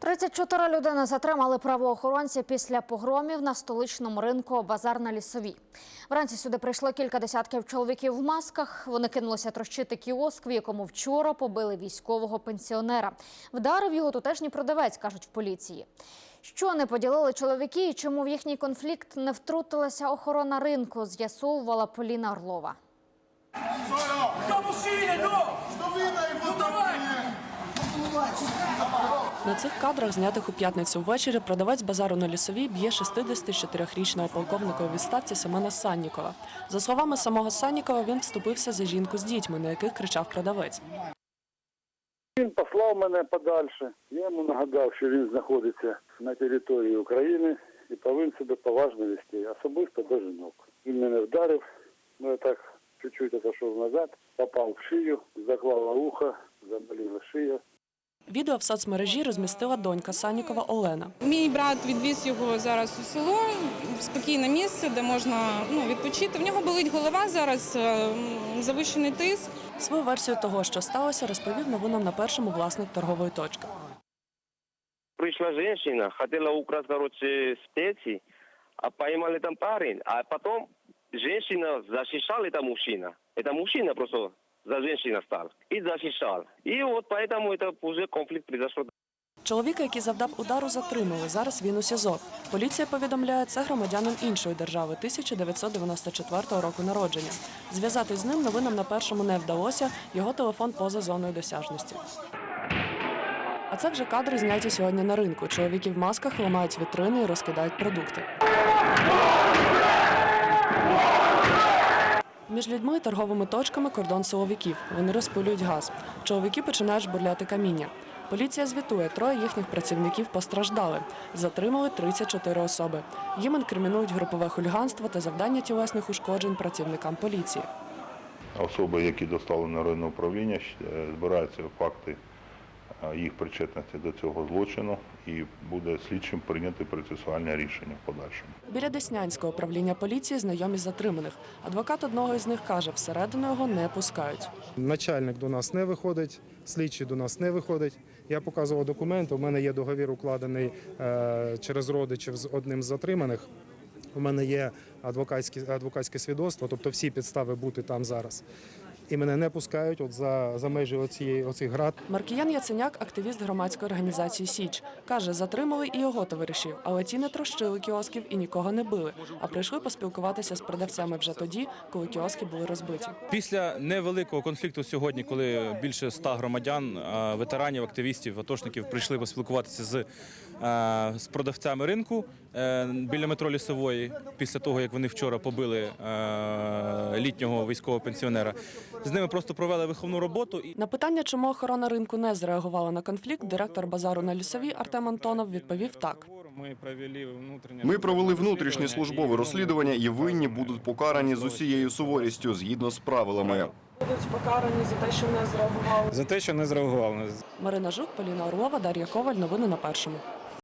34 людини затримали правоохоронці після погромів на столичному ринку базар на лісовій. Вранці сюди прийшло кілька десятків чоловіків в масках. Вони кинулися трощити кіоск, в якому вчора побили військового пенсіонера. Вдарив його тутешній продавець, кажуть в поліції. Що не поділили чоловіки і чому в їхній конфлікт не втрутилася охорона ринку, з'ясовувала Поліна Орлова. Ну? Ну давай! На цих кадрах, знятих у п'ятницю ввечері, продавець базару на лісовій б'є 64-річного полковника у відставці Семена Саннікова. За словами самого Саннікова, він вступився за жінку з дітьми, на яких кричав продавець. Він послав мене подальше. Я йому нагадав, що він знаходиться на території України і повинен себе поважно вести, особисто до жінок. Він мене вдарив, ну я так чуть-чуть отошов назад, попав в шию, заклала ухо, заболіла шия. Відео в соцмережі розмістила донька Саннікова Олена. Мій брат відвіз його зараз у село в спокійне місце, де можна ну, відпочити. В нього болить голова зараз, е, завищений тиск. Свою версію того, що сталося, розповів новинам на першому власник торгової точки. Пришла женщина, хотела украсть, короче, специи, а поймали там парень, а потом женщина защищала это мужчина. Это мужчина просто за женщина стал и защищал. И вот поэтому это уже конфликт произошел. Чоловіка, який завдав удару, затримали. Зараз він у СІЗО. Поліція повідомляє, це громадянин іншої держави 1994 року народження. Зв'язатись з ним новинам на першому не вдалося. Його телефон поза зоною досяжності. А це вже кадри зняті сьогодні на ринку. Чоловіки в масках ламають вітрини і розкидають продукти. Між людьми торговими точками кордон силовиків. Вони розпилюють газ. Чоловіки починають жбурляти каміння. Поліція звітує, троє їхніх працівників постраждали. Затримали 34 особи. Їм інкримінують групове хуліганство та завдання тілесних ушкоджень працівникам поліції. Особи, які доставлені на районне управління, е, збираються факти їх причетності до цього злочину і буде слідчим прийняти процесуальне рішення в подальшому. Біля Деснянського управління поліції знайомі затриманих. Адвокат одного із них каже, всередину його не пускають. Начальник до нас не виходить, слідчий до нас не виходить. Я показував документи. У мене є договір укладений е, через родичів з одним з затриманих. У мене є адвокатське, адвокатське свідоцтво, тобто всі підстави бути там зараз. І мене не пускають от за, за межі оцієї, оцих град. Маркіян Яценяк, активіст громадської організації Січ, каже, затримали і його товаришів, але ті не трощили кіосків і нікого не били, а прийшли поспілкуватися з продавцями вже тоді, коли кіоски були розбиті. Після невеликого конфлікту сьогодні, коли більше ста громадян, ветеранів, активістів, атошників прийшли поспілкуватися з, з продавцями ринку е, біля метро лісової, після того як вони вчора побили літнього військового пенсіонера, з ними просто провели виховну роботу. І На питання, чому охорона ринку не зреагувала на конфлікт, директор базару на лісовій Артем Антонов відповів так. Ми провели внутрішнє Ми провели внутрішнє службове розслідування і винні будуть покарані з усією суворістю згідно з правилами. Будуть покарані за те, що не зреагували. за те, що не зреагували. Марина Жук, Поліна Орлова, Дар'я Коваль. Новини на першому.